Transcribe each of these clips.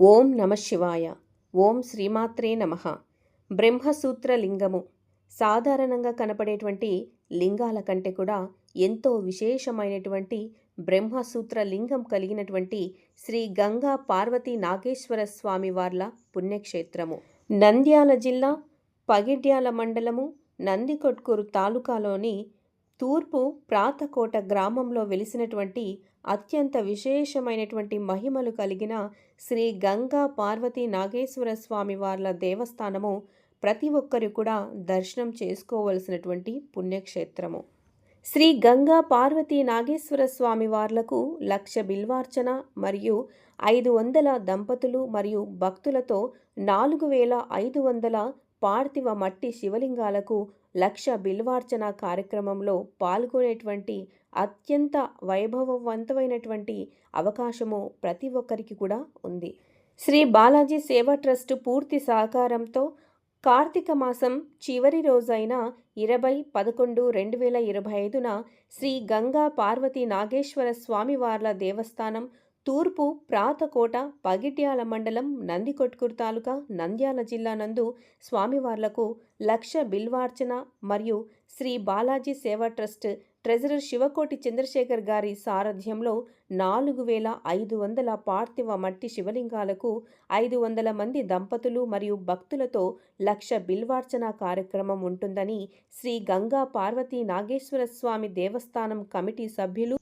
ఓం నమ శివాయ. ఓం శ్రీమాత్రే నమ. బ్రహ్మసూత్ర లింగము సాధారణంగా కనపడేటువంటి లింగాల కంటే కూడా ఎంతో విశేషమైనటువంటి బ్రహ్మసూత్ర లింగం కలిగినటువంటి శ్రీ గంగా పార్వతీ నాగేశ్వర స్వామి వార్ల పుణ్యక్షేత్రము. నంద్యాల జిల్లా పగిడ్యాల మండలము నందికొట్కూరు తాలూకాలోని తూర్పు ప్రాతకోట గ్రామంలో వెలిసినటువంటి అత్యంత విశేషమైనటువంటి మహిమలు కలిగిన శ్రీ గంగా పార్వతీ నాగేశ్వర స్వామి వార్ల దేవస్థానము ప్రతి ఒక్కరు కూడా దర్శనం చేసుకోవలసినటువంటి పుణ్యక్షేత్రము. శ్రీ గంగా పార్వతీ నాగేశ్వర స్వామి వార్లకు లక్ష బిల్వార్చన మరియు ఐదు వందల దంపతులు మరియు భక్తులతో నాలుగు వేల ఐదు వందల పార్థివ మట్టి శివలింగాలకు లక్ష బిల్వార్చన కార్యక్రమంలో పాల్గొనేటువంటి అత్యంత వైభవవంతమైనటువంటి అవకాశము ప్రతి ఒక్కరికి కూడా ఉంది. శ్రీ బాలాజీ సేవా ట్రస్ట్ పూర్తి సహకారంతో కార్తీక మాసం చివరి రోజైన ఇరవై పదకొండు రెండు వేల ఇరవై ఐదున శ్రీ గంగా పార్వతీ నాగేశ్వర స్వామివార్ల దేవస్థానం తూర్పు ప్రాతకోట పగిట్యాల మండలం నందికొట్కూరు తాలూకా నంద్యాల జిల్లా నందు స్వామివార్లకు లక్ష బిల్వార్చన మరియు శ్రీ బాలాజీ సేవా ట్రస్ట్ ట్రెజరర్ శివకోటి చంద్రశేఖర్ గారి సారథ్యంలో నాలుగు వేల ఐదు వందల పార్థివ మట్టి శివలింగాలకు ఐదు వందల మంది దంపతులు మరియు భక్తులతో లక్ష బిల్వార్చన కార్యక్రమం ఉంటుందని శ్రీ గంగా పార్వతీ నాగేశ్వర స్వామి దేవస్థానం కమిటీ సభ్యులు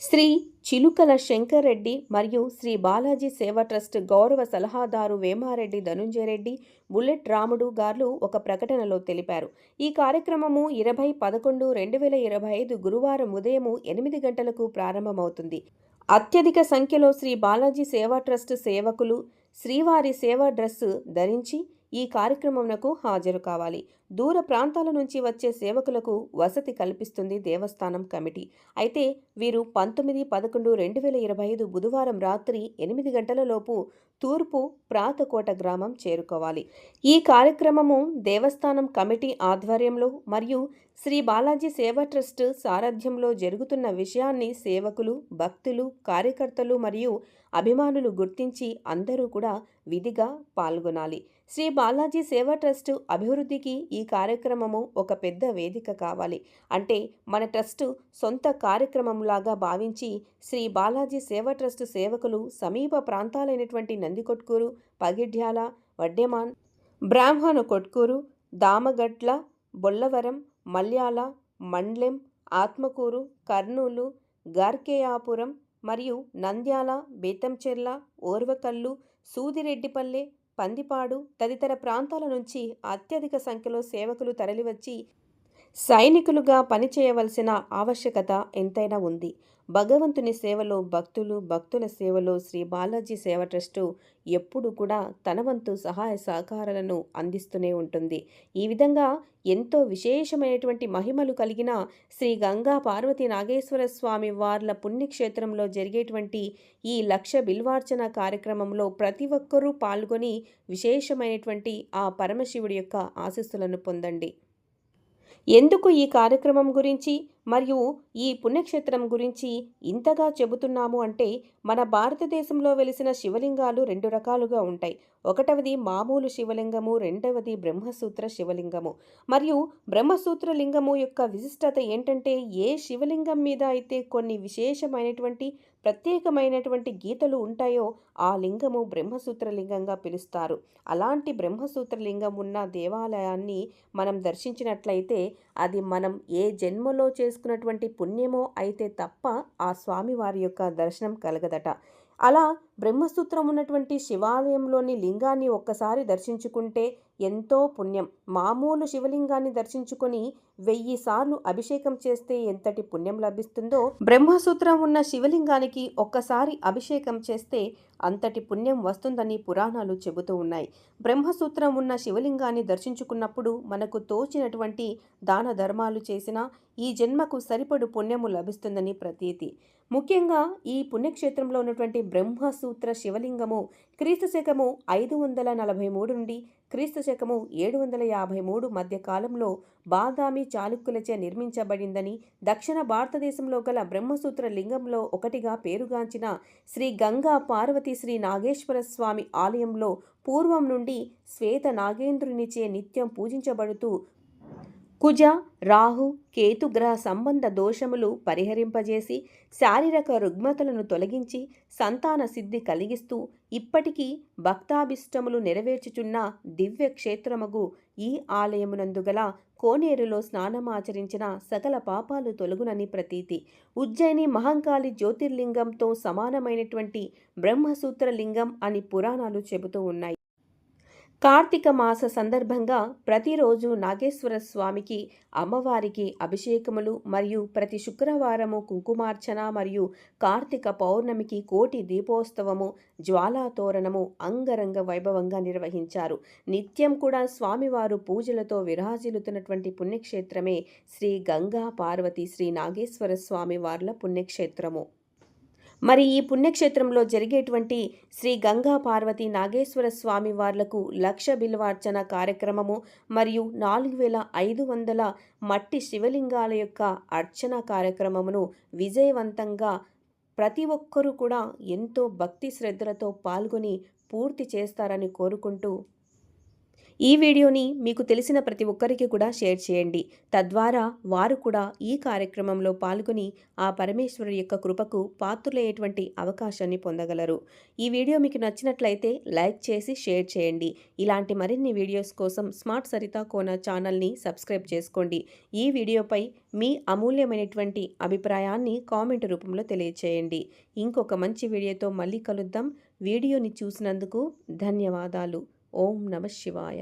శ్రీ చిలుకల శంకర్ రెడ్డి మరియు శ్రీ బాలాజీ సేవా ట్రస్ట్ గౌరవ సలహాదారు వేమారెడ్డి ధనుంజయ రెడ్డి బుల్లెట్ రాముడు గారు ఒక ప్రకటనలో తెలిపారు. ఈ కార్యక్రమము ఇరవై పదకొండు రెండు వేల ఇరవై ఐదు గురువారం ఉదయము ఎనిమిది గంటలకు ప్రారంభమవుతుంది. అత్యధిక సంఖ్యలో శ్రీ బాలాజీ సేవా ట్రస్ట్ సేవకులు శ్రీవారి సేవా డ్రెస్సు ధరించి ఈ కార్యక్రమంకు హాజరు కావాలి. దూర ప్రాంతాల నుంచి వచ్చే సేవకులకు వసతి కల్పిస్తుంది దేవస్థానం కమిటీ. అయితే వీరు పంతొమ్మిది పదకొండు రెండు వేల ఇరవై ఐదు బుధవారం రాత్రి ఎనిమిది గంటలలోపు తూర్పు ప్రాతకోట గ్రామం చేరుకోవాలి. ఈ కార్యక్రమము దేవస్థానం కమిటీ ఆధ్వర్యంలో మరియు శ్రీ బాలాజీ సేవా ట్రస్ట్ సారథ్యంలో జరుగుతున్న విషయాన్ని సేవకులు భక్తులు కార్యకర్తలు మరియు అభిమానులు గుర్తించి అందరూ కూడా విధిగా పాల్గొనాలి. శ్రీ బాలాజీ సేవా ట్రస్ట్ అభివృద్ధికి ఈ కార్యక్రమము ఒక పెద్ద వేదిక కావాలి. అంటే మన ట్రస్ట్ సొంత కార్యక్రమంలాగా భావించి శ్రీ బాలాజీ సేవా ట్రస్ట్ సేవకులు సమీప ప్రాంతాలైనటువంటి నందికొట్కూరు పగిడ్యాల వడ్డెమాన్ బ్రాహ్మణ కొట్కూరు దామగట్ల బొల్లవరం మల్యాల మండ్లెం ఆత్మకూరు కర్నూలు గార్కేయాపురం మరియు నంద్యాల బేతంచెర్ల ఓర్వకల్లు సూదిరెడ్డిపల్లె పందిపాడు తదితర ప్రాంతాల నుంచి అత్యధిక సంఖ్యలో సేవకులు తరలివచ్చి సైనికులుగా పనిచేయవలసిన ఆవశ్యకత ఎంతైనా ఉంది. భగవంతుని సేవలో భక్తులు భక్తుల సేవలో శ్రీ బాలాజీ సేవ ట్రస్టు ఎప్పుడు కూడా తన వంతు సహాయ సహకారాలను అందిస్తూనే ఉంటుంది. ఈ విధంగా ఎంతో విశేషమైనటువంటి మహిమలు కలిగిన శ్రీ గంగా పార్వతి నాగేశ్వర స్వామి వార్ల పుణ్యక్షేత్రంలో జరిగేటువంటి ఈ లక్ష బిల్వార్చన కార్యక్రమంలో ప్రతి ఒక్కరూ పాల్గొని విశేషమైనటువంటి ఆ పరమశివుడి యొక్క ఆశీస్సులను పొందండి. ఎందుకు ఈ కార్యక్రమం గురించి? మరియు ఈ పుణ్యక్షేత్రం గురించి ఇంతగా చెబుతున్నాము అంటే మన భారతదేశంలో వెలిసిన శివలింగాలు రెండు రకాలుగా ఉంటాయి. ఒకటవది మామూలు శివలింగము రెండవది బ్రహ్మసూత్ర శివలింగము. మరియు బ్రహ్మసూత్ర లింగము యొక్క విశిష్టత ఏంటంటే ఏ శివలింగం మీద అయితే కొన్ని విశేషమైనటువంటి ప్రత్యేకమైనటువంటి గీతలు ఉంటాయో ఆ లింగము బ్రహ్మసూత్ర లింగంగా పిలుస్తారు. అలాంటి బ్రహ్మసూత్ర లింగం ఉన్న దేవాలయాన్ని మనం దర్శించినట్లయితే అది మనం ఏ జన్మలో చేసుకున్నటువంటి పుణ్యమో అయితే తప్ప ఆ స్వామివారి యొక్క దర్శనం కలగదట. అలా బ్రహ్మసూత్రం ఉన్నటువంటి శివాలయంలోని లింగాన్ని ఒక్కసారి దర్శించుకుంటే ఎంతో పుణ్యం. మామూలు శివలింగాన్ని దర్శించుకొని వెయ్యి సార్లు అభిషేకం చేస్తే ఎంతటి పుణ్యం లభిస్తుందో బ్రహ్మసూత్రం ఉన్న శివలింగానికి ఒక్కసారి అభిషేకం చేస్తే అంతటి పుణ్యం వస్తుందని పురాణాలు చెబుతూ ఉన్నాయి. బ్రహ్మసూత్రం ఉన్న శివలింగాన్ని దర్శించుకున్నప్పుడు మనకు తోచినటువంటి దాన ధర్మాలు చేసినా ఈ జన్మకు సరిపడు పుణ్యము లభిస్తుందని ప్రతీతి. ముఖ్యంగా ఈ పుణ్యక్షేత్రంలో ఉన్నటువంటి బ్రహ్మసూ సూత్ర శివలింగము క్రీస్తు శకము ఐదు వందల నలభై మూడు నుండి క్రీస్తు శకము ఏడు వందల యాభై మూడు మధ్య కాలంలో బాదామి చాళుక్యులచే నిర్మించబడిందని దక్షిణ భారతదేశంలో గల బ్రహ్మసూత్ర లింగంలో ఒకటిగా పేరుగాంచిన శ్రీ గంగా పార్వతి శ్రీ నాగేశ్వర స్వామి ఆలయంలో పూర్వం నుండి శ్వేత నాగేంద్రునిచే నిత్యం పూజించబడుతూ కుజ రాహు కేతుగ్రహ సంబంధ దోషములు పరిహరింపజేసి శారీరక రుగ్మతలను తొలగించి సంతాన సిద్ధి కలిగిస్తూ ఇప్పటికీ భక్తాభిష్టములు నెరవేర్చుచున్న దివ్యక్షేత్రమగు ఈ ఆలయమునందు గల కోనేరులో స్నానమాచరించిన సకల పాపాలు తొలగునని ప్రతీతి. ఉజ్జయిని మహంకాళి జ్యోతిర్లింగంతో సమానమైనటువంటి బ్రహ్మసూత్రలింగం అని పురాణాలు చెబుతూ ఉన్నాయి. కార్తీక మాస సందర్భంగా ప్రతిరోజు నాగేశ్వర స్వామికి అమ్మవారికి అభిషేకములు మరియు ప్రతి శుక్రవారము కుంకుమార్చన మరియు కార్తీక పౌర్ణమికి కోటి దీపోత్సవము జ్వాలాతోరణము అంగరంగ వైభవంగా నిర్వహించారు. నిత్యం కూడా స్వామివారు పూజలతో విరాజిల్లుతున్నటువంటి పుణ్యక్షేత్రమే శ్రీ గంగా పార్వతి శ్రీ నాగేశ్వర స్వామి వార్ల పుణ్యక్షేత్రము. మరి ఈ పుణ్యక్షేత్రంలో జరిగేటువంటి శ్రీ గంగా పార్వతి నాగేశ్వర స్వామి వార్లకు లక్ష బిల్వార్చన కార్యక్రమము మరియు నాలుగు వేల ఐదు వందల మట్టి శివలింగాల యొక్క అర్చన కార్యక్రమమును విజయవంతంగా ప్రతి ఒక్కరూ కూడా ఎంతో భక్తి శ్రద్ధలతో పాల్గొని పూర్తి చేస్తారని కోరుకుంటూ ఈ వీడియోని మీకు తెలిసిన ప్రతి ఒక్కరికి కూడా షేర్ చేయండి. తద్వారా వారు కూడా ఈ కార్యక్రమంలో పాల్గొని ఆ పరమేశ్వరుడు యొక్క కృపకు పాత్రులయ్యేటువంటి అవకాశాన్ని పొందగలరు. ఈ వీడియో మీకు నచ్చినట్లయితే లైక్ చేసి షేర్ చేయండి. ఇలాంటి మరిన్ని వీడియోస్ కోసం స్మార్ట్ సరితా కోన ఛానల్ని సబ్స్క్రైబ్ చేసుకోండి. ఈ వీడియోపై మీ అమూల్యమైనటువంటి అభిప్రాయాన్ని కామెంట్ రూపంలో తెలియచేయండి. ఇంకొక మంచి వీడియోతో మళ్ళీ కలుద్దాం. వీడియోని చూసినందుకు ధన్యవాదాలు. ఓం నమ శివాయ.